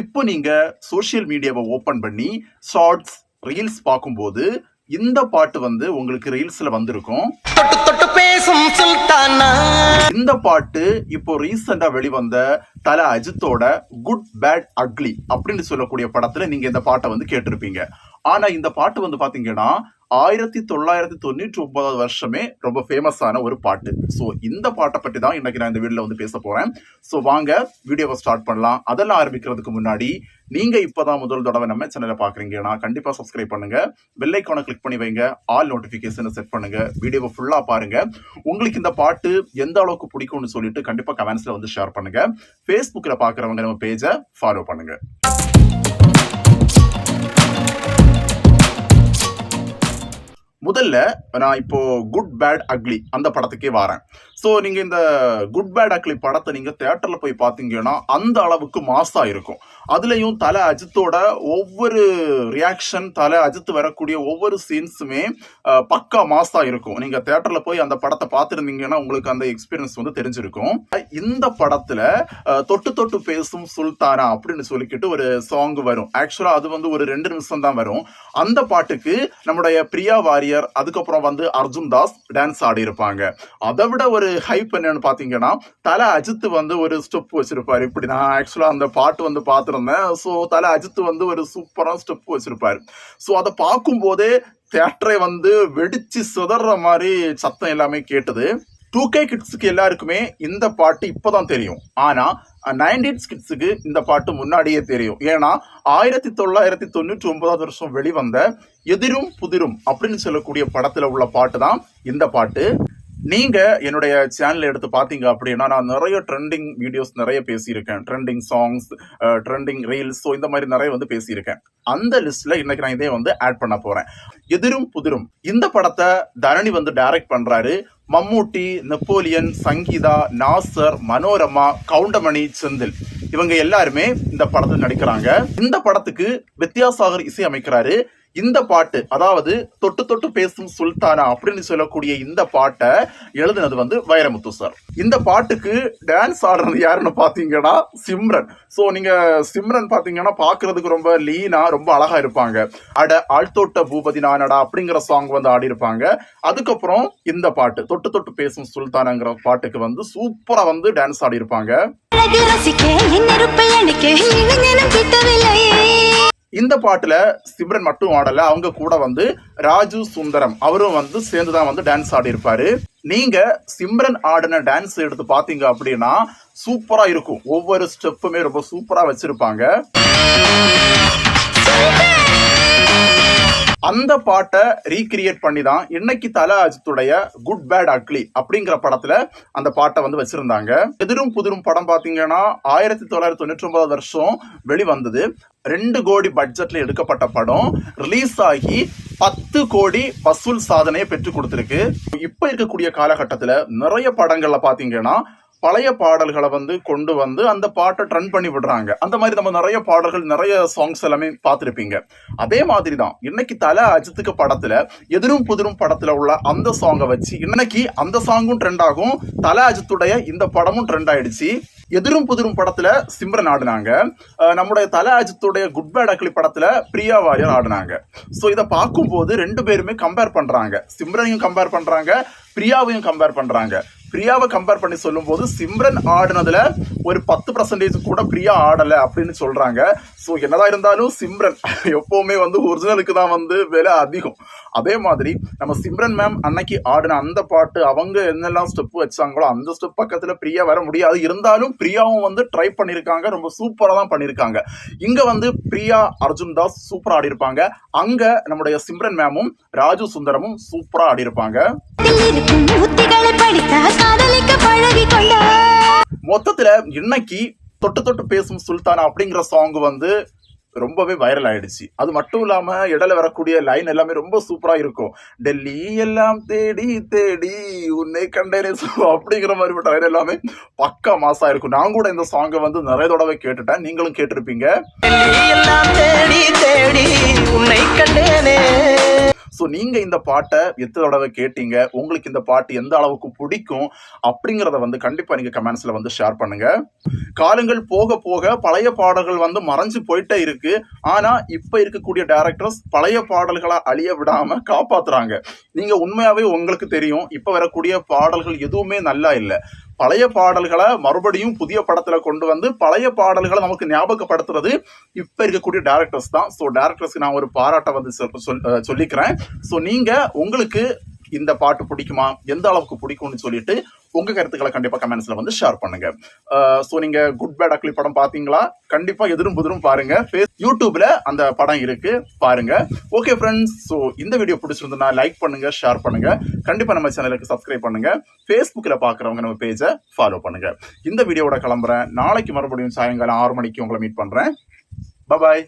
இப்போ நீங்க சோஷியல் மீடியாவை ஓபன் பண்ணி ஷார்ட்ஸ் ரீல்ஸ் பார்க்கும்போது இந்த பாட்டு வந்து உங்களுக்கு ரீல்ஸ்ல வந்திருக்கும். இந்த பாட்டு இப்போ ரீசெண்டா வெளிவந்த தல அஜித்தோட குட் பேட் அக்லி அப்படின்னு சொல்லக்கூடிய படத்துல நீங்க இந்த பாட்டை வந்து கேட்டிருப்பீங்க. ஆனா இந்த பாட்டு வந்து பாத்தீங்கன்னா ஆயிரத்தி தொள்ளாயிரத்தி தொண்ணூற்றி ஒன்பதாவது வருஷமே ரொம்ப ஃபேமஸான ஒரு பாட்டு. ஸோ இந்த பாட்டை பற்றி தான் இன்னைக்கு நான் இந்த வீட்டில் வந்து பேச போறேன். ஸோ வாங்க வீடியோவை ஸ்டார்ட் பண்ணலாம். அதெல்லாம் ஆரம்பிக்கிறதுக்கு முன்னாடி நீங்க இப்போதான் முதல் தடவை நம்ம சேனலை பாக்குறீங்கன்னா கண்டிப்பா சப்ஸ்கிரைப் பண்ணுங்க. வெள்ளைக்கான கிளிக் பண்ணி வைங்க. ஆல் நோட்டிபிகேஷனை செட் பண்ணுங்க. வீடியோவை ஃபுல்லா பாருங்க. உங்களுக்கு இந்த பாட்டு எந்த அளவுக்கு பிடிக்கும்னு சொல்லிட்டு கண்டிப்பா கமெண்ட்ஸ்ல வந்து ஷேர் பண்ணுங்க. ஃபேஸ்புக்கில் பாக்குறவங்க நம்ம பேஜை ஃபாலோ பண்ணுங்க. முதல்ல நான் இப்போ குட் பேட் அக்லி அந்த படத்துக்கே வரேன். ஸோ நீங்க இந்த குட் பேட் அக்லி படத்தை நீங்க தேட்டரில் போய் பார்த்தீங்கன்னா அந்த அளவுக்கு மாசா இருக்கும். அதுலயும் தலை அஜித்தோட ஒவ்வொரு ரியாக்ஷன் தலை அஜித் வரக்கூடிய ஒவ்வொரு சீன்ஸுமே பக்கா மாசா இருக்கும். நீங்க தேட்டரில் போய் அந்த படத்தை பார்த்துருந்தீங்கன்னா உங்களுக்கு அந்த எக்ஸ்பீரியன்ஸ் வந்து தெரிஞ்சிருக்கும். இந்த படத்துல தொட்டு தொட்டு பேசும் சுல்தானா அப்படின்னு சொல்லிக்கிட்டு ஒரு சாங் வரும். ஆக்சுவலா அது வந்து ஒரு ரெண்டு நிமிஷம் தான் வரும். அந்த பாட்டுக்கு நம்முடைய பிரியா வாரியர் அதுக்கப்புறம் வந்து அர்ஜுன் தாஸ் டான்ஸ் ஆடி இருப்பாங்க அதை விட ஒரு ஹைப் என்னன்னு பார்த்தீங்கன்னா தலை அஜித் வந்து ஒரு ஸ்டெப் வச்சிருப்பார். இப்படி நான் ஆக்சுவலாக அந்த பாட்டு வந்து பார்த்துருந்தேன் ஸோ தலை அஜித் வந்து ஒரு சூப்பரான ஸ்டெப் வச்சிருப்பார். ஸோ அதை பார்க்கும்போதே தேட்டரை வந்து வெடிச்சு சிதற மாதிரி சத்தம் எல்லாமே கேட்டது. டூ கே கிட்ஸுக்கு எல்லாருக்குமே இந்த பாட்டு இப்போதான் தெரியும். ஆனால் நைன்டீன்ஸ் கிட்ஸுக்கு இந்த பாட்டு முன்னாடியே தெரியும். ஏன்னா ஆயிரத்தி தொள்ளாயிரத்தி தொண்ணூற்றி ஒன்பதாவது வருஷம் வெளிவந்த எதிரும் புதிரும் அப்படின்னு சொல்லக்கூடிய படத்தில் உள்ள பாட்டு தான் இந்த பாட்டு. நீங்க என்னுடைய சேனல் எடுத்து பாத்தீங்க அப்படின்னா நான் நிறைய ட்ரெண்டிங் வீடியோஸ் நிறைய பேசியிருக்கேன். Trending songs trending reels so இந்த மாதிரி நிறைய வந்து பேசியிருக்கேன். அந்த லிஸ்ட்ல இன்னைக்கு நான் இதே வந்து ஆட் பண்ண போறேன். எதிரும் புதிரும் இந்த படத்தை தரணி வந்து டைரக்ட் பண்றாரு மம்மூட்டி நெப்போலியன் சங்கீதா நாசர் மனோரமா கவுண்டமணி செந்தில். இவங்க எல்லாருமே இந்த படத்தில் நடிக்கிறாங்க. இந்த படத்துக்கு வித்யாசாகர் இசை அமைக்கிறாரு இந்த பாட்டு அதாவது தொட்டு தொட்டு பேசும் சுல்தானா அப்படின்னு சொல்லக்கூடிய இந்த பாட்டை எழுதினது வந்து வைரமுத்து சார். இந்த பாட்டுக்கு டான்ஸ் ஆடுறது யாருன்னு பார்த்தீங்கன்னா சிம்ரன். ஸோ நீங்க சிம்ரன் பார்த்தீங்கன்னா பார்க்கறதுக்கு ரொம்ப லீனா ரொம்ப அழகா இருப்பாங்க. அட ஆழ்த்தோட்ட பூபதி நானடா அப்படிங்கிற சாங் வந்து ஆடி இருப்பாங்க அதுக்கப்புறம் இந்த பாட்டு தொட்டு தொட்டு பேசும் சுல்தானாங்கிற பாட்டுக்கு வந்து சூப்பரா வந்து டான்ஸ் ஆடி இந்த பாட்டில் சிம்ரன் மட்டும் ஆடலை. அவங்க கூட வந்து ராஜு சுந்தரம் அவரும் வந்து சேர்ந்து தான் வந்து டான்ஸ் ஆடி நீங்கள் சிம்ரன் ஆடின டான்ஸ் எடுத்து பார்த்தீங்க அப்படின்னா சூப்பராக இருக்கும். ஒவ்வொரு ஸ்டெப்புமே ரொம்ப சூப்பராக வச்சுருப்பாங்க. அந்த பாட்டை ரீக்ரியேட் பண்ணி தான் இன்னைக்கு தல அஜித்துடைய குட் பேட் அக்லி அப்படிங்கிற படத்துல அந்த பாட்டை வந்து வச்சிருந்தாங்க. எதிரும் புதிரும் படம் பார்த்தீங்கன்னா ஆயிரத்தி தொள்ளாயிரத்தி தொண்ணூற்றி ஒன்பது வருஷம் வெளிவந்தது. ரெண்டு கோடி பட்ஜெட்ல எடுக்கப்பட்ட படம். ரிலீஸ் ஆகி பத்து கோடி வசூல் சாதனையை பெற்று கொடுத்துருக்கு. இப்ப இருக்கக்கூடிய காலகட்டத்தில் நிறைய படங்கள்ல பாத்தீங்கன்னா பழைய பாடல்களை வந்து கொண்டு வந்து அந்த பாட்டை ட்ரெண்ட் பண்ணி விடுறாங்க. அந்த மாதிரி நம்ம நிறைய பாடல்கள் நிறைய சாங்ஸ் எல்லாமே பார்த்துருப்பீங்க. அதே மாதிரி தான் இன்னைக்கு தலை அஜித்துக்கு படத்துல எதிரும் புதிரும் படத்துல உள்ள அந்த சாங்கை வச்சு இன்னைக்கு அந்த சாங்கும் ட்ரெண்ட் ஆகும். தலை அஜித்துடைய இந்த படமும் ட்ரெண்ட் ஆயிடுச்சு. எதிரும் புதிரும் படத்துல சிம்ரன் ஆடினாங்க. நம்முடைய தல அஜித்துடைய குட் பேட் அக்லி படத்துல பிரியா வாரியர் ஆடினாங்க. ஸோ இதை பார்க்கும்போது ரெண்டு பேருமே கம்பேர் பண்றாங்க. சிம்ரனையும் கம்பேர் பண்றாங்க பிரியாவையும் கம்பேர் பண்றாங்க. பிரியாவை கம்பேர் பண்ணி சொல்லும்போது சிம்ரன் ஆடினதுல ஒரு பத்து பர்சன்டேஜ் கூட பிரியா ஆடல அப்படின்னு சொல்றாங்க. ஸோ என்னதான் இருந்தாலும் சிம்ரன் எப்பவுமே வந்து ஒரிஜினலுக்கு தான் வந்து விலை அதிகம். அதே மாதிரி நம்ம சிம்ரன் மேம் அன்னைக்கு ஆடின அந்த பாட்டு அவங்க என்னெல்லாம் ஸ்டெப் வச்சாங்களோ அந்த ஸ்டெப் பக்கத்துல பிரியா வர முடியாது. இருந்தாலும் பிரியாவும் வந்து ட்ரை பண்ணியிருக்காங்க ரொம்ப சூப்பராக தான் பண்ணியிருக்காங்க இங்க வந்து பிரியா அர்ஜுன் தாஸ் சூப்பரா ஆடி இருப்பாங்க அங்க நம்முடைய சிம்ரன் மேமும் ராஜு சுந்தரமும் சூப்பரா ஆடி மொத்தத்துல இன்னைக்கு தொட்டு தொட்டு பேசும் சுல்தானா அப்படிங்கிற சாங் வந்து ரொம்பவே வைரல் ஆயிடுச்சு. அது மட்டும் இல்லாம இடையில வரக்கூடிய லைன் எல்லாமே ரொம்ப சூப்பரா இருக்கும். டெல்லி எல்லாம் தேடி தேடி உன்னை கண்டேனே சோ அப்படிங்கிற மாதிரி லைன் எல்லாமே பக்கா மாசா இருக்கும். நான் கூட இந்த சாங்கை வந்து நிறைய தடவை கேட்டுட்டேன். நீங்களும் கேட்டிருப்பீங்க. ஸோ நீங்கள் இந்த பாட்டை எத்தனை தடவை கேட்டீங்க? உங்களுக்கு இந்த பாட்டு எந்த அளவுக்கு பிடிக்கும்? அப்படிங்கிறத வந்து கண்டிப்பாக நீங்கள் கமெண்ட்ஸில் வந்து ஷேர் பண்ணுங்க. காலங்கள் போக போக பழைய பாடல்கள் வந்து மறைஞ்சு போயிட்டே இருக்கு. ஆனால் இப்போ இருக்கக்கூடிய டேரக்டர்ஸ் பழைய பாடல்களை அழிய விடாமல் காப்பாற்றுறாங்க நீங்கள் உண்மையாகவே உங்களுக்கு தெரியும் இப்போ வரக்கூடிய பாடல்கள் எதுவுமே நல்லா இல்லை. பழைய பாடல்களை மறுபடியும் புதிய படத்துல கொண்டு வந்து பழைய பாடல்களை நமக்கு ஞாபகப்படுத்துறது இப்ப இருக்கக்கூடிய டேரக்டர்ஸ் தான். ஸோ டேரக்டர்ஸ்க்கு நான் ஒரு பாராட்டை வந்து சொல்- சொல்லிக்கிறேன். ஸோ நீங்க உங்களுக்கு இந்த பாட்டு பிடிக்குமா? எந்த அளவுக்கு பிடிக்கும்னு சொல்லிட்டு உங்க கருத்துக்களை கண்டிப்பா கமெண்ட்ஸ்ல வந்து ஷேர் பண்ணுங்க. ஸோ நீங்க குட் பேட் அக்லி படம் பாத்தீங்களா கண்டிப்பா எதிரும் புதிரும் பாருங்க. யூடியூப்ல அந்த படம் இருக்கு. பாருங்க. ஓகே ஃப்ரெண்ட்ஸ் ஸோ இந்த வீடியோ பிடிச்சிருந்தா லைக் பண்ணுங்க ஷேர் பண்ணுங்க. கண்டிப்பா நம்ம சேனலுக்கு சப்ஸ்கிரைப் பண்ணுங்க. ஃபேஸ்புக்கில் பார்க்குறவங்க நம்ம பேஜை ஃபாலோ பண்ணுங்க. இந்த வீடியோவோட கிளம்புறேன். நாளைக்கு மறுபடியும் சாயங்காலம் ஆறு மணிக்கு உங்களை மீட் பண்றேன். பாய்